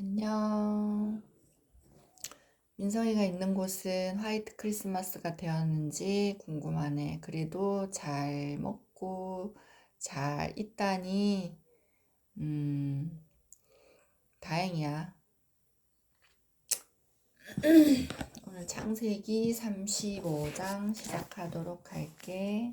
안녕. 민성이가 있는 곳은 화이트 크리스마스가 되었는지 궁금하네. 그래도 잘 먹고 잘 있다니, 음, 다행이야. 오늘 창세기 35장 시작하도록 할게.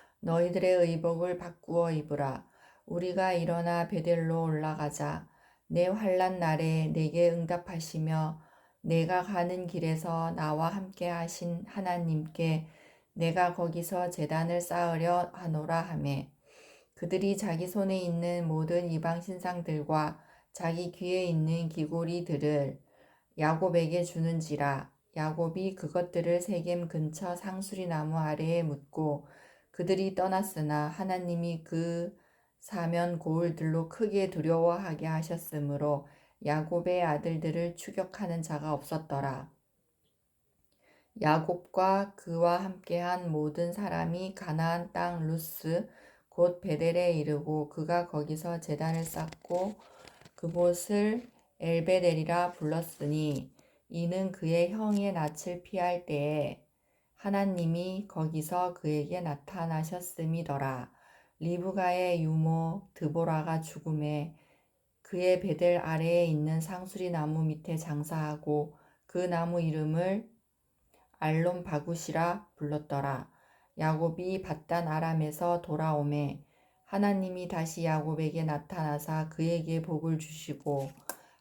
너희들의 의복을 바꾸어 입으라. 우리가 일어나 베델로 올라가자. 내 환란 날에 내게 응답하시며 내가 가는 길에서 나와 함께 하신 하나님께 내가 거기서 재단을 쌓으려 하노라 하매 그들이 자기 손에 있는 모든 이방 신상들과 자기 귀에 있는 기고리들을 야곱에게 주는지라 야곱이 그것들을 세겜 근처 상수리 나무 아래에 묻고 그들이 떠났으나 하나님이 그 사면 고울들로 크게 두려워하게 하셨으므로 야곱의 아들들을 추격하는 자가 없었더라. 야곱과 그와 함께한 모든 사람이 가나안 땅 루스 곧 베델에 이르고 그가 거기서 제단을 쌓고 그곳을 엘베델이라 불렀으니 이는 그의 형의 낯을 피할 때에 하나님이 거기서 그에게 나타나셨음이더라. 리브가의 유모 드보라가 죽음에 그의 베델 아래에 있는 상수리 나무 밑에 장사하고 그 나무 이름을 알론 바굿이라 불렀더라. 야곱이 바단 아람에서 돌아오매 하나님이 다시 야곱에게 나타나사 그에게 복을 주시고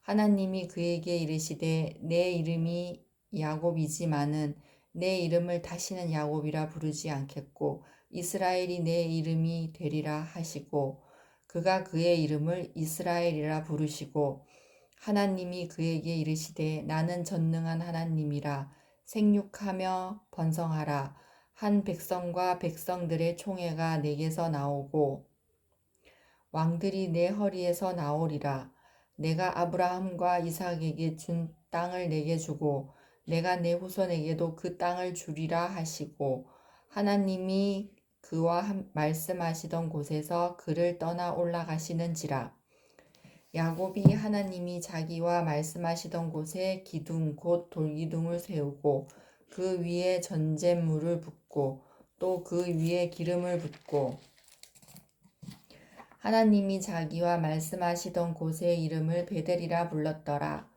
하나님이 그에게 이르시되 내 이름이 야곱이지만은 내 이름을 다시는 야곱이라 부르지 않겠고 이스라엘이 내 이름이 되리라 하시고 그가 그의 이름을 이스라엘이라 부르시고 하나님이 그에게 이르시되 나는 전능한 하나님이라 생육하며 번성하라. 한 백성과 백성들의 총회가 내게서 나오고 왕들이 내 허리에서 나오리라. 내가 아브라함과 이삭에게 준 땅을 내게 주고 내가 내 후손에게도 그 땅을 주리라 하시고 하나님이 그와 말씀하시던 곳에서 그를 떠나 올라가시는지라 야곱이 하나님이 자기와 말씀하시던 곳에 기둥 곧 돌기둥을 세우고 그 위에 전잿물을 붓고 또 그 위에 기름을 붓고 하나님이 자기와 말씀하시던 곳의 이름을 베델이라 불렀더라.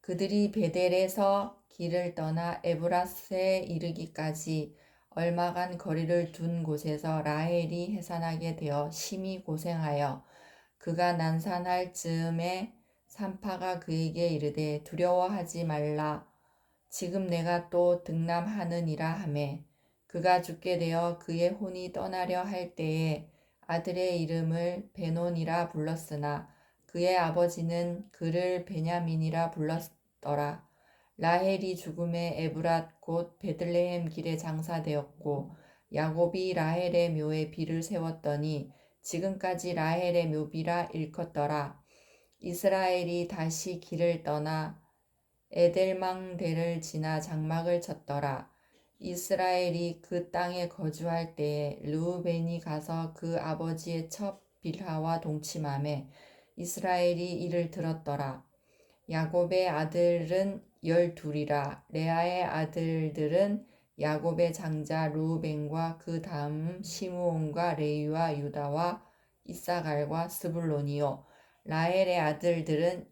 그들이 베델에서 길을 떠나 에브라스에 이르기까지 얼마간 거리를 둔 곳에서 라헬이 해산하게 되어 심히 고생하여 그가 난산할 즈음에 산파가 그에게 이르되 두려워하지 말라 지금 내가 또 등남하느니라 하매 그가 죽게 되어 그의 혼이 떠나려 할 때에 아들의 이름을 베논이라 불렀으나 그의 아버지는 그를 베냐민이라 불렀더라. 라헬이 죽음에 에브랏 곧 베들레헴 길에 장사되었고 야곱이 라헬의 묘에 비를 세웠더니 지금까지 라헬의 묘비라 일컫더라. 이스라엘이 다시 길을 떠나 에델망대를 지나 장막을 쳤더라. 이스라엘이 그 땅에 거주할 때에 르우벤이 가서 그 아버지의 첩 빌하와 동침함에 이스라엘이 이를 들었더라. 야곱의 아들은 열둘이라 레아의 아들들은 야곱의 장자 루벤과 그 다음 시므온과 레위와 유다와 이사갈과 스불론이요. 라헬의 아들들은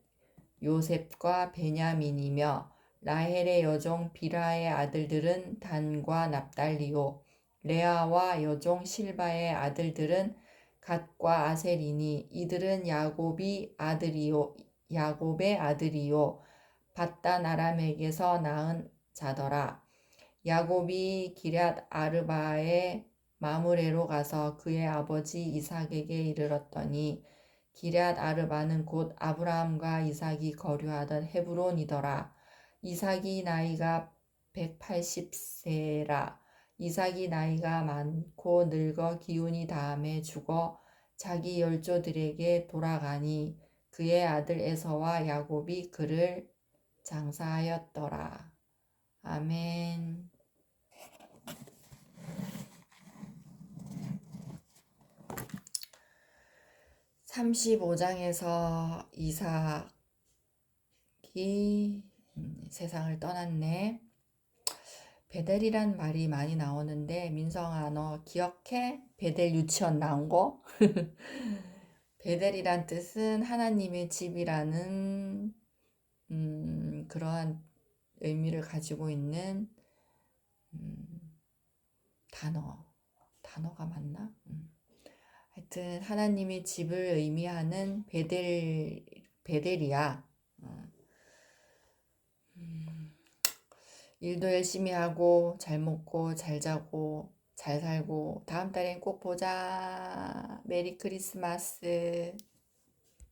요셉과 베냐민이며 라헬의 여종 비라의 아들들은 단과 납달리요. 레아와 여종 실바의 아들들은 갓과 아셀이니 이들은 야곱이 아들이요 야곱의 아들이요 바단 아람에게서 낳은 자더라. 야곱이 기럇 아르바의 마무레로 가서 그의 아버지 이삭에게 이르렀더니 기럇 아르바는 곧 아브라함과 이삭이 거류하던 헤브론이더라. 이삭이 나이가 180세라. 이삭이 나이가 많고 늙어 기운이 다함에 죽어 자기 열조들에게 돌아가니 그의 아들 에서와 야곱이 그를 장사하였더라. 아멘. 35장에서 이삭이 음, 세상을 떠났네. 베델이란 말이 많이 나오는데 민성 아 너 기억해? 베델 유치원 나온 거? 베델이란 뜻은 하나님의 집이라는 음, 그러한 의미를 가지고 있는 음, 단어. 단어가 맞나? 음. 하여튼 하나님의 집을 의미하는 베델 베델이야. 어. 음, 일도 열심히 하고 잘 먹고 잘 자고 잘 살고 다음 달엔 꼭 보자. 메리 크리스마스.